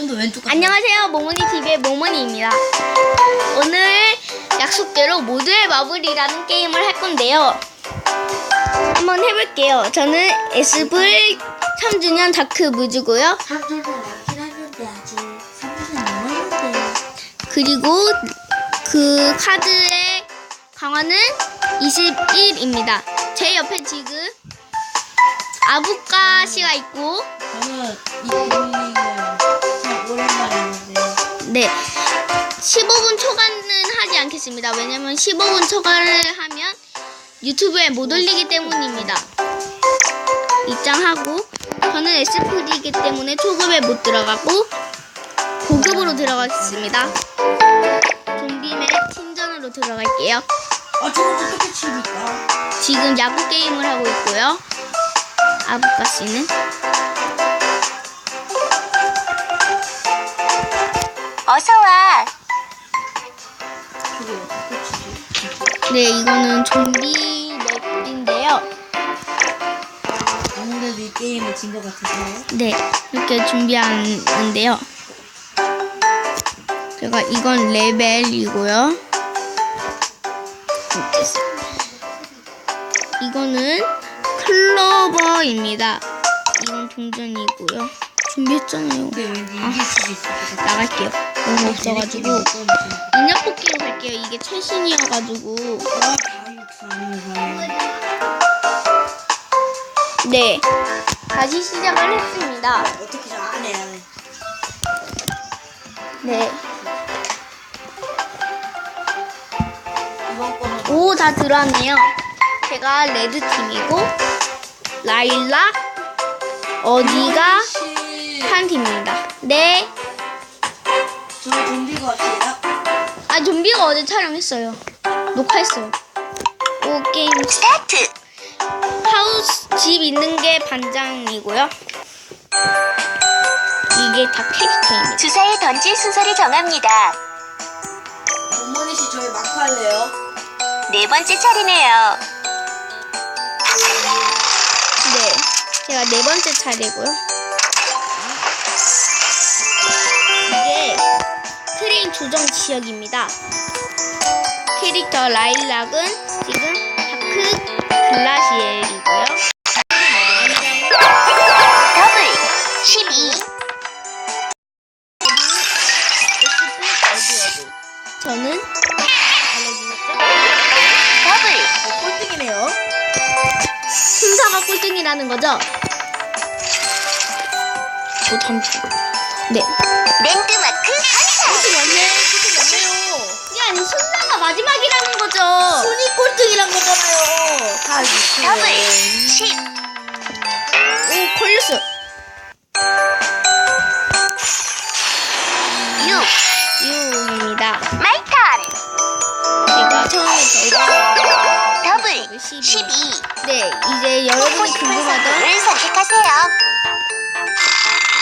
좀 더 왼쪽. 안녕하세요. 모모니 TV의 모모니입니다. 오늘 약속대로 모두의 마블이라는 게임을 할 건데요. 한번 해볼게요. 저는 SV 3주년 다크 무즈고요. 3주년 남긴 했는데 아직 3주년 남았는데. 그리고 그 카드의 강화는 21입니다. 제 옆에 지금 아부까시가 있고 저는 이 네. 15분 초과는 하지 않겠습니다. 왜냐면 15분 초과를 하면 유튜브에 못 올리기 때문입니다. 입장하고 저는 S풀이기 때문에 초급에 못 들어가고 고급으로 들어가겠습니다. 좀비맨 팀전으로 들어갈게요. 아, 저거 어떻게 칩니까? 지금 야구 게임을 하고 있고요. 아부카 씨는 어서 와. 저거 어떻게 치지? 네 이거는 좀비 맵인데요. 아무래도 이 게임은 진 것 같아서요. 네, 이렇게 준비하는데요. 제가 이건 레벨이고요. 이거는 클로버입니다. 이건 동전이고요. 준비했잖아요. 근데 왠지 이길 수도 있을 것 같아. 나갈게요. 너무 없어가지고 인력 뽑기로 갈게요. 이게 최신이어가지고 네 다시 시작을 했습니다. 어떻게 해. 네. 오, 다 들어왔네요. 제가 레드 팀이고, 라일락, 어디가 씨. 한 팀입니다. 네. 저 좀비가 같아요. 아, 좀비가 어제 촬영했어요. 녹화했어요. 오, 게임. 스타트. 하우스 집 있는 게 반장이고요. 이게 다 캐릭터입니다. 주사에 던질 순서를 정합니다. 어머니 씨 저희 마크 할래요? 네 번째 차례네요. 네. 제가 네 번째 차례고요. 조정 지역입니다. 캐릭터 라일락은 지금 다크 글라시엘이고요. 더블 12. 저는? 더블 어, 꼴등이네요. 순서가 꼴등이라는 거죠? 오, 잠시. 네. 마지막이라는 거죠. 순위 꼴등이란 거잖아요. 다 있어요. 더블 10. 오, 걸렸어. 6. 6입니다. 마이 턴. 제가 처음에 저희가 더블 12. 12. 네, 이제 여러분이 궁금하던 을 선택하세요.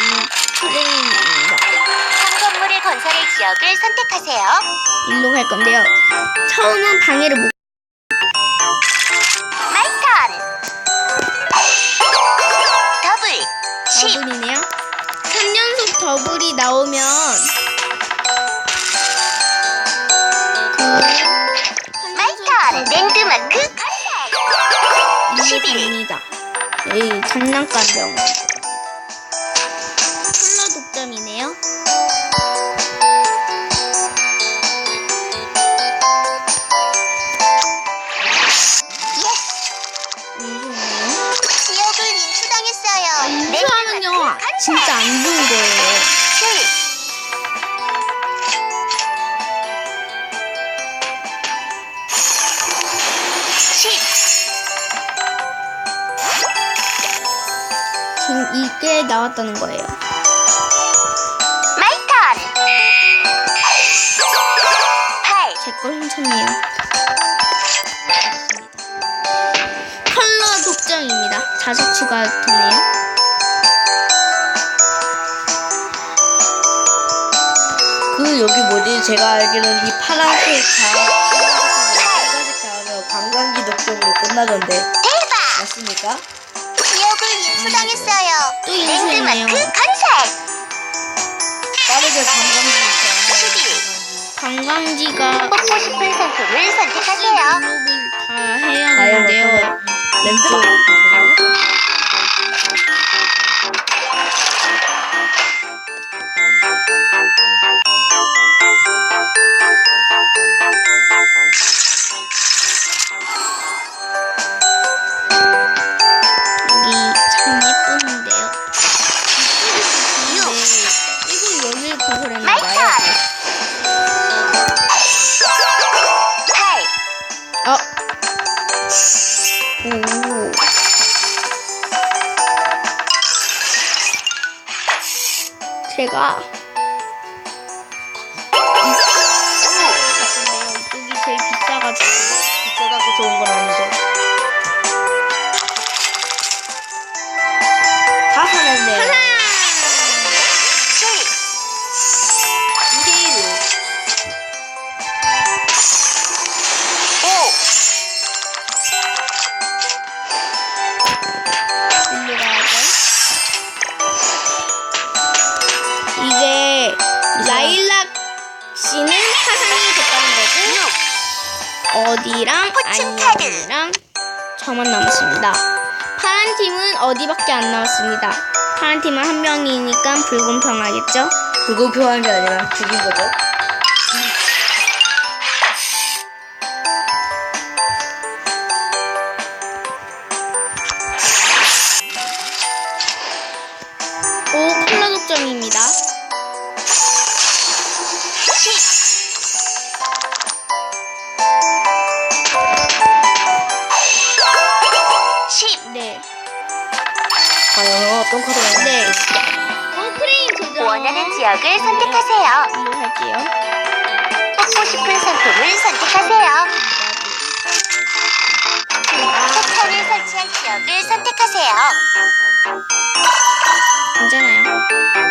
이. 상 건설할 지역을 선택하세요. 일로 갈 건데요. 처음은 방해를 못. 마이턴. 더블 10. 더블이네요. 3연속 더블이 나오면 그 마이턴. 랜드마크 감사. 11 11. 갑니다. 이 장난감 병. 컬 지금 이게 나왔다는 거예요. 마이턴 8제걸 훔쳤네요. 컬러 독점입니다. 자석 추가 되네요. 그 여기 뭐지? 제가 알기로는 이 파란색 자, 파란색 자하면 관광지 독점으로 끝나던데 대박 맞습니까? 수상했어요. 또 랜드마크 컨셉. 11. 관광지가 뽑고 싶은 선수를 선택하세요. 다 해야 하는데요. 랜드마크 포춘 카드. 안녕이랑 저만 남았습니다. 파란 팀은 어디밖에 안 나왔습니다. 파란 팀은 한 명이니까 불공평하겠죠? 불공평한 게 아니라 죽인 거죠. 과연 어떤 네. 어 프레임 조정. 원하는 지역을 선택하세요. 일로 할게요. 뽑고 싶은 상품을 선택하세요. 폭탄을 설치할 지역을 선택하세요. 괜찮아요.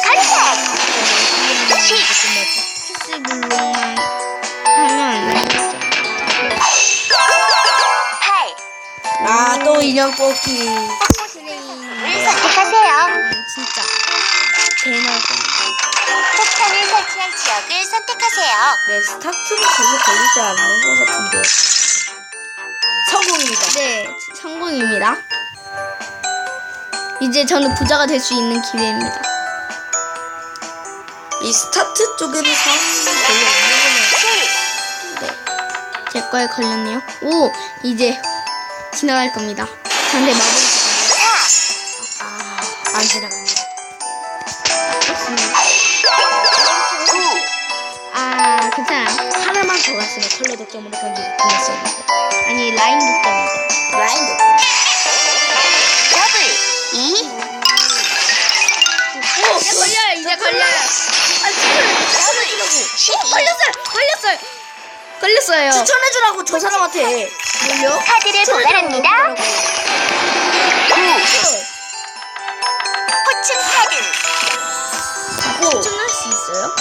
컨택. 10, 패스 블록만 하면 라인 독점. 8, 아, 또 인형 뽑기. 선택하세요. 음, 진짜. 겁니다. 폭탄을 설치할 지역을 선택하세요. 네, 스타트는 별로 걸리지 않는 것 같은데. 성공입니다. 네, 성공입니다. 이제 저는 부자가 될 수 있는 기회입니다. 이 스타트 쪽에는 사람이 별로 없는 7, 네. 제 거에 걸렸네요. 오, 이제 지나갈 겁니다. 있거든요. 4, 거는 안 지나갑니다. 좋습니다. 9, 아, 괜찮아요. 하나만 더 갔으면 컬러 득점으로 경기 끝났어요. 아니, 라인 독점이죠. 라인도. 더블 2, 오, 이제 걸려요, 이제 걸려요. 더블 10, 걸렸어요, 걸렸어요. 걸렸어요. 추천해주라고 저 사람한테. 뭘요? 카드를 보관합니다. 9, 포춘 카드. 추천할 수 있어요?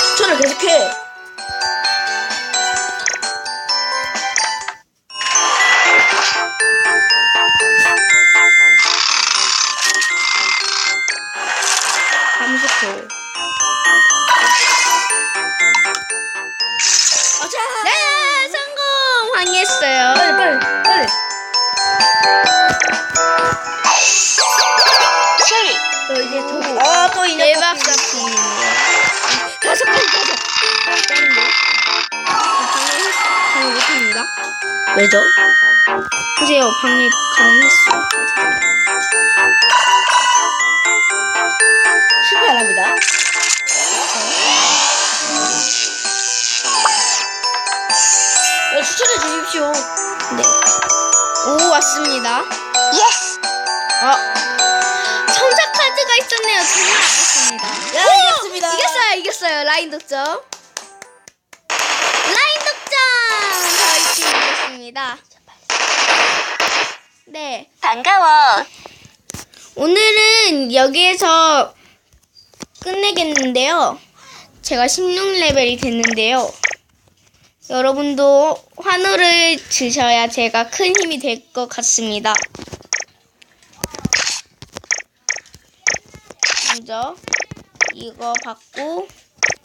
추천을 계속해. 왜죠? 보세요, 방해 가능했어. 실패 안 합니다. 네, 추천해 주십시오. 네. 오, 왔습니다. 예스. 어. 천사 카드가 있었네요. 정말 아깝습니다. 야, 오! 이겼습니다. 이겼어요, 이겼어요. 라인 득점. 라인 득점! 저희 팀 이겼습니다. 네. 반가워. 오늘은 여기에서 끝내겠는데요. 제가 16레벨이 됐는데요. 여러분도 환호를 주셔야 제가 큰 힘이 될 것 같습니다. 먼저 이거 받고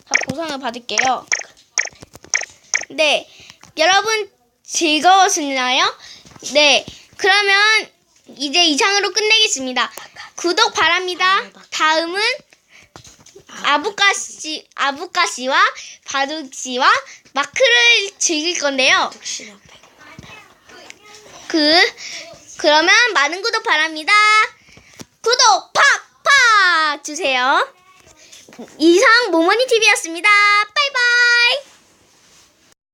다 보상을 받을게요. 네, 여러분 즐거웠나요? 네, 그러면 이제 이상으로 끝내겠습니다. 구독 바랍니다. 다음은 아부카 씨, 아부카 씨와 바둑 씨와 마크를 즐길 건데요. 그 그러면 많은 구독 바랍니다. 구독 팍팍 주세요. 이상 모모니 TV였습니다. 바이바이.